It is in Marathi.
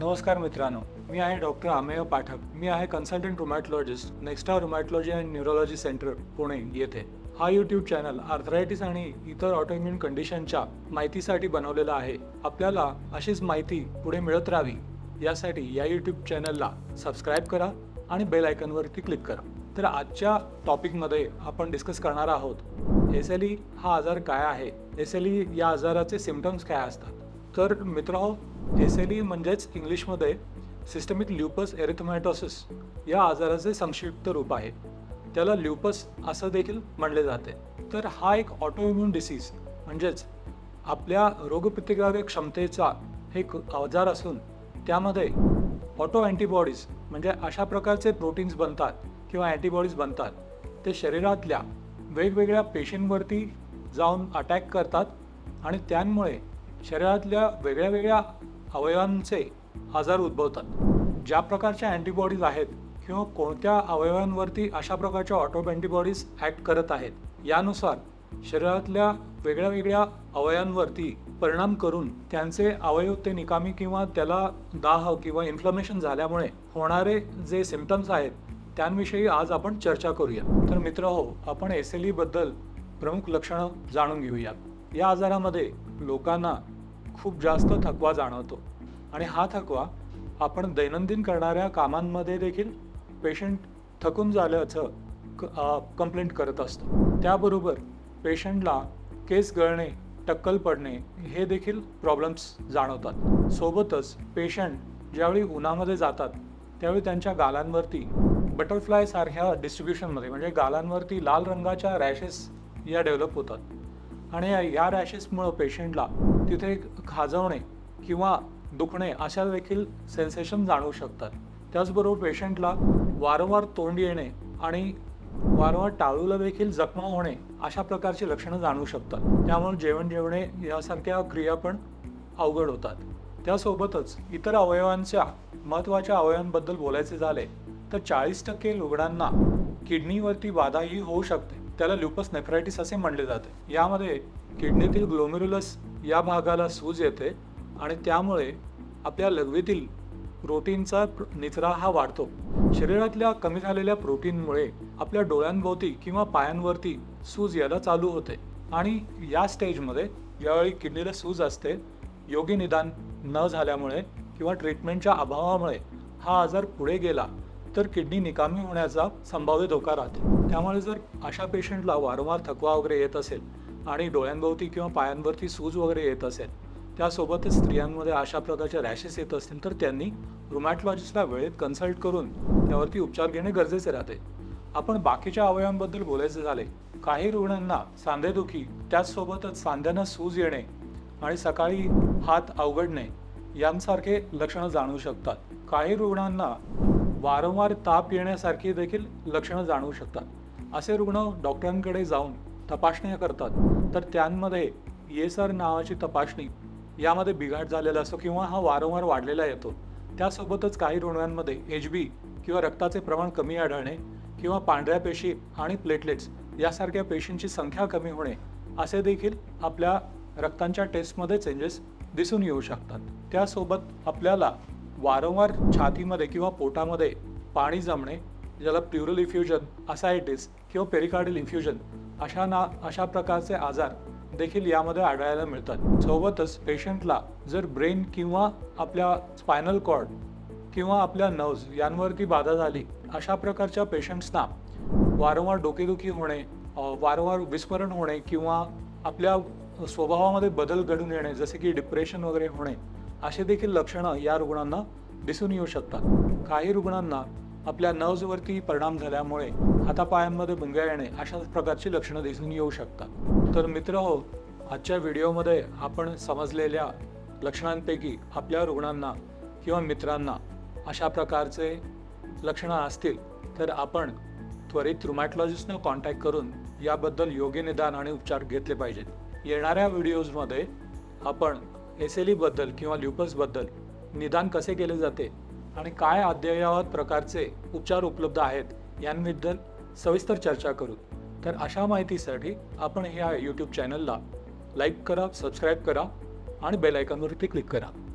नमस्कार मित्रांनो मी आहे डॉक्टर अमेय पाठक. मी आहे consultant rheumatologist नेक्स्टा rheumatology and neurology centre Pune येथे. हा यूट्यूब चॅनल आर्थरायटिस आणि इतर ऑटोइम्युन कंडिशनच्या माहितीसाठी बनवलेला आहे. आपल्याला अशीच माहिती पुढे मिळत राहावी. यासाठी या यूट्यूब चॅनलला सबस्क्राईब करा आणि बेल आयकनवरती क्लिक करा. तर आजच्या टॉपिकमध्ये आपण डिस्कस करणार आहोत एस एल ई हा आजार काय आहे? एस एल ई या आजाराचे सिमटम्स काय असतात? तर मित्र एस एल ई म्हणजेच इंग्लिशमध्ये सिस्टमिक ल्युपस एरिथमॅटॉसिस या आजाराचे संक्षिप्त रूप आहे. त्याला ल्युपस असं देखील म्हणले जाते. तर हा एक ऑटोइम्युन डिसीज म्हणजेच आपल्या रोगप्रतिकारक क्षमतेचा एक आजार असून त्यामध्ये ऑटो अँटीबॉडीज म्हणजे अशा प्रकारचे प्रोटीन्स बनतात किंवा अँटीबॉडीज बनतात. ते शरीरातल्या वेगवेगळ्या पेशींवरती जाऊन अटॅक करतात आणि त्यामुळे शरीरातल्या वेगळ्या वेगळ्या अवयवांचे आजार उद्भवतात. ज्या प्रकारच्या अँटीबॉडीज आहेत किंवा कोणत्या अवयवांवरती अशा प्रकारच्या ऑटो अँटीबॉडीज ॲक्ट करत आहेत यानुसार शरीरातल्या वेगळ्या वेगळ्या अवयवांवरती परिणाम करून त्यांचे अवयव ते निकामी किंवा त्याला दाह किंवा इन्फ्लमेशन झाल्यामुळे होणारे जे सिमटम्स आहेत त्यांविषयी आज आपण चर्चा करूया. तर मित्र हो आपण एस एल ईबद्दल प्रमुख लक्षणं जाणून घेऊयात. या आजारामध्ये लोकांना खूप जास्त थकवा जाणवतो. आणि हा थकवा आपण दैनंदिन करणाऱ्या कामांमध्ये देखील पेशंट थकून झाल्याचं क कंप्लेंट करत असतो. त्याबरोबर पेशंटला केस गळणे टक्कल पडणे हे देखील प्रॉब्लेम्स जाणवतात. सोबतच पेशंट ज्यावेळी उन्हामध्ये जातात त्यावेळी त्यांच्या गालांवरती बटरफ्लायसारख्या डिस्ट्रीब्युशनमध्ये म्हणजे गालांवरती लाल रंगाच्या रॅशेस या डेव्हलप होतात. आणि या- या रॅशेसमुळं पेशंटला तिथे खाजवणे किंवा दुखणे अशा देखील सेन्सेशन जाणवू शकतात. त्याचबरोबर पेशंटला वारंवार तोंड येणे आणि वारंवार टाळूला देखील जखमा होणे अशा प्रकारची लक्षणं जाणवू शकतात. त्यामुळे जेवण जेवणे यासारख्या क्रिया पण अवघड होतात. त्यासोबतच इतर अवयवांच्या महत्त्वाच्या अवयवांबद्दल बोलायचे झाले तर चाळीस टक्के रुग्णांना किडनीवरती बाधाही होऊ शकते. त्याला ल्युपस नेफ्रायटिस असे म्हणले जाते. यामध्ये किडनीतील ग्लोमेरुलस या भागाला सूज येते आणि त्यामुळे आपल्या लघवीतील प्रोटीनचा प्र- निचरा हा वाढतो. शरीरातल्या कमी झालेल्या प्रोटीनमुळे आपल्या डोळ्यांभोवती किंवा पायांवरती सूज यायला चालू होते. आणि या स्टेजमध्ये ज्यावेळी किडनीला सूज असते योग्य निदान न झाल्यामुळे किंवा ट्रीटमेंटच्या अभावामुळे हा आजार पुढे गेला तर किडनी निकामी होण्याचा संभाव्य धोका राहते. त्यामुळे जर अशा पेशंटला वारंवार थकवा वगैरे येत असेल आणि डोळ्यांभोवती किंवा पायांवरती सूज वगैरे येत असेल त्यासोबतच स्त्रियांमध्ये अशा प्रकारच्या रॅशेस येत असतील तर त्यांनी रुमॅटॉलॉजिस्टला वेळेत कन्सल्ट करून त्यावरती उपचार घेणे गरजेचे राहते. आपण बाकीच्या अवयवांबद्दल बोलायचे झाले काही रुग्णांना सांधेदुखी त्याचसोबतच सांध्यांना सूज येणे आणि सकाळी हात अवघडणे यांसारखे लक्षणं जाणवू शकतात. काही रुग्णांना वारंवार ताप येण्यासारखी देखील लक्षणं जाणवू शकतात. असे रुग्ण डॉक्टरांकडे जाऊन तपासण्या करतात. तर त्यांमध्ये येसर नावाची तपासणी यामध्ये बिघाड झालेला असतो किंवा हा वारंवार वाढलेला येतो. त्यासोबतच काही रुग्णांमध्ये एच बी किंवा रक्ताचे प्रमाण कमी आढळणे किंवा पांढऱ्या पेशी आणि प्लेटलेट्स यासारख्या पेशींची संख्या कमी होणे असे देखील आपल्या रक्तांच्या टेस्टमध्ये चेंजेस दिसून येऊ शकतात. त्यासोबत आपल्याला वारंवार छातीमध्ये किंवा पोटामध्ये पाणी जमणे ज्याला प्युरल इफ्युजन असायटिस किंवा पेरिकार्डल इन्फ्युजन अशा ना अशा प्रकारचे आजार देखील यामध्ये आढळायला मिळतात. सोबतच पेशंटला जर ब्रेन किंवा आपल्या स्पायनल कॉर्ड किंवा आपल्या नर्व्ज यांवरती बाधा झाली अशा प्रकारच्या पेशंट्सना वारंवार डोकेदुखी होणे वारंवार विस्मरण होणे किंवा आपल्या स्वभावामध्ये बदल घडून येणे जसे की डिप्रेशन वगैरे होणे असे देखील लक्षणं या रुग्णांना दिसून येऊ शकतात. काही रुग्णांना आपल्या नर्व्जवरती परिणाम झाल्यामुळे हातापायांमध्ये मुंग्या येणे अशा प्रकारची लक्षणं दिसून येऊ शकतात. तर मित्र हो आजच्या व्हिडिओमध्ये आपण समजलेल्या लक्षणांपैकी आपल्या रुग्णांना किंवा मित्रांना अशा प्रकारचे लक्षणं असतील तर आपण त्वरित रुमॅटॉलॉजिस्टनं कॉन्टॅक्ट करून याबद्दल योग्य निदान आणि उपचार घेतले पाहिजेत. येणाऱ्या व्हिडिओजमध्ये आपण एस एल ईबद्दल किंवा ल्युपसबद्दल निदान कसे केले जाते आणि काय अद्ययावत प्रकारचे उपचार उपलब्ध आहेत यांबद्दल सविस्तर चर्चा करू. तर अशा माहितीसाठी आपण ह्या यूट्यूब चॅनलला लाईक करा सबस्क्राईब करा आणि बेलायकॉनवरती क्लिक करा.